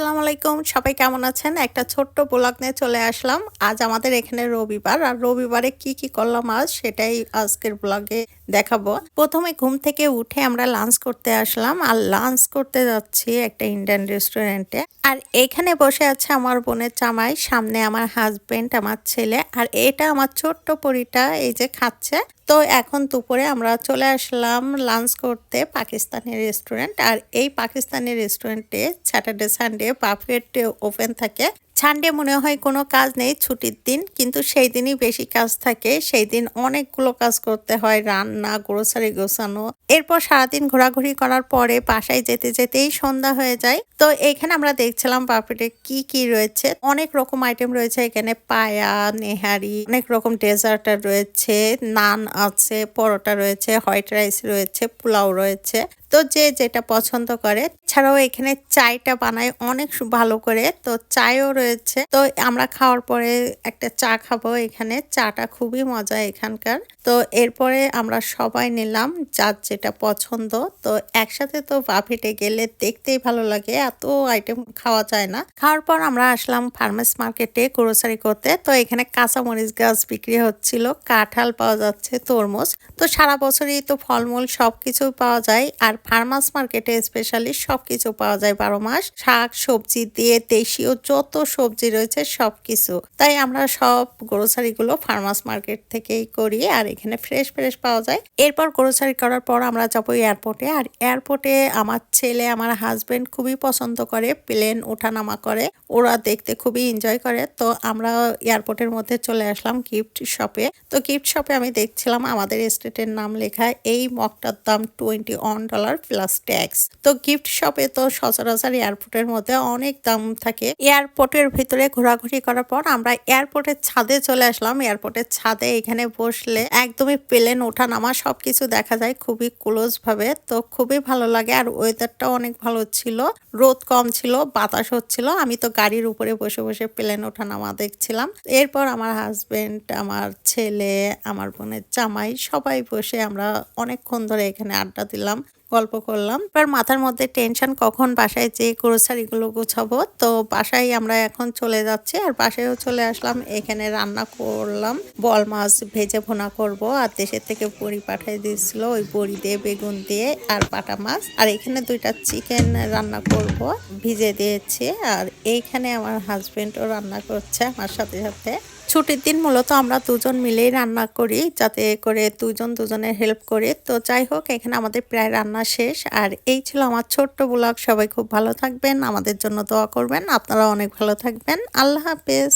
আসসালামু আলাইকুম। সবাই কেমন আছেন? একটা ছোট্ট ব্লগ নিয়ে চলে আসলাম। আজ আমাদের এখানে রবিবার। আর রবিবারে কি কি করলাম আজ? সেটাই আজকের ব্লগে দেখাবো। প্রথমে ঘুম থেকে উঠে আমরা লাঞ্চ করতে আসলাম। আর লাঞ্চ করতে যাচ্ছি একটা ইন্ডিয়ান রেস্টুরেন্টে আর এখানে বসে আছে আমার বোনের জামাই, সামনে আমার হাজবেন্ড আমার ছেলে। আর এটা আমার ছোট্ট পরিটা এই যে খাচ্ছে। তো এখন দুপুরে আমরা চলে আসলাম লাঞ্চ করতে পাকিস্তানি রেস্টুরেন্ট আর এই পাকিস্তানি রেস্টুরেন্টে স্যাটারডে সানডে বাফেট ওপেন থাকে। সানডে মনে হয় কোনো কাজ নেই, ছুটির দিন, কিন্তু সেই দিনই বেশি কাজ থাকে। সেই দিন অনেকগুলো কাজ করতে হয়, রান্না গ্রোসারি গোছানো। এরপর সারাদিন ঘোরাঘুরি করার পরে বাসায় যেতে যেতেই সন্ধ্যা হয়ে যায়। তো এখানে আমরা দেখছিলাম বাফেটে কি কি রয়েছে। অনেক রকম আইটেম রয়েছে, এখানে পায়া, নেহারি, অনেক রকম ডেজার্টার রয়েছে, নান আছে, পরোটা রয়েছে হোয়াইট রাইস রয়েছে, পোলাও রয়েছে। তো যে যেটা পছন্দ করে। ছাড়াও এখানে চায়টা বানায় অনেক ভালো করে। তো চায়ও রয়েছে। তো আমরা খাওয়ার পরে একটা চা খাব এখানে। চাটা খুবই মজা এখানকার। তো এরপরে আমরা সবাই নিলাম যার যেটা পছন্দ। তো একসাথে তো বাফেটে গেলে দেখতেই ভালো লাগে। এত আইটেম খাওয়া যায় না। খাওয়ার পর আমরা আসলাম ফার্মাস মার্কেটে গ্রোসারি করতে। তো এখানে কাঁচামরিচ গাছ বিক্রি হচ্ছিল। কাঁঠাল পাওয়া যাচ্ছে, তরমুজ। তো সারা বছরই তো ফলমূল সবকিছু পাওয়া যায়। আর ফার্মাস মার্কেটে স্পেশালি সবকিছু পাওয়া যায় বারো মাস। শাক, সবজি দিয়ে দেশীয় যত সবজি রয়েছে সবকিছু। তাই আমরা সব গ্রোসারি গুলো ফার্মাস মার্কেট থেকেই করি আর এখানে ফ্রেশ ফ্রেশ পাওয়া যায়। এরপর গ্রোসারি করার পর আমরা যাব এয়ারপোর্টে আর এয়ারপোর্টে আমার ছেলে, আমার হাজবেন্ড খুবই পছন্দ করে প্লেন ওঠানামা করে। ওরা দেখতে খুবই এনজয় করে। তো আমরা এয়ারপোর্টের মধ্যে চলে আসলাম গিফট শপে তো গিফট শপে আমি দেখছিলাম আমাদের স্টেটের নাম লেখা এই মগটার দাম twenty one dollar plus tax তো গিফট শপে তো সচরাচর এয়ারপোর্টের মধ্যে অনেক দাম থাকে। এয়ারপোর্টের ভিতরে ঘোরাঘুরি করার পর আমরা এয়ারপোর্টের ছাদে চলে আসলাম। এয়ারপোর্টের ছাদে এখানে বসলে একদমই প্লেন ওঠা নামা সবকিছু দেখা যায় খুবই ক্লোজ ভাবে। তো খুবই ভালো লাগে আর ওয়েদারটাও অনেক ভালো ছিল। রোদ কম ছিল, বাতাস হচ্ছিল। আমি তো গাড়ির উপরে বসে বসে প্লেন ওঠা নামা দেখছিলাম। এরপর আমার হাজবেন্ড আমার ছেলে, আমার বোনের জামাই সবাই বসে আমরা অনেকক্ষণ ধরে এখানে আড্ডা দিলাম। গল্প করলাম। এবার মাথার মধ্যে টেনশন কখন বাসায় যে গ্রোসারিগুলো গুছাবো, তো বাসায় আমরা এখন চলে যাচ্ছি। আর বাসায়ও চলে আসলাম, এখানে রান্না করলাম। বল মাছ ভেজে ভোনা করব। আর দেশের থেকে বড়ি পাঠিয়ে দিয়েছিল ওই বড়ি দিয়ে, বেগুন দিয়ে আর পাটা মাছ। আর এখানে দুইটা চিকেন রান্না করব, ভিজে দিয়েছি। আর এইখানে আমার হাজবেন্ডও রান্না করছে আমার সাথে সাথে। ছুটির দিন মূলত আমরা দুজন মিলেই রান্না করি, যাতে করে দুজন দুজনের হেল্প করে। তো যাই হোক, এখানে আমাদের প্রায় রান্না শেষ। আর এই ছিল আমার ছোট্ট ব্লগ সবাই খুব ভালো থাকবেন। আমাদের জন্য দোয়া করবেন। আপনারা অনেক ভালো থাকবেন। আল্লাহ হাফেজ।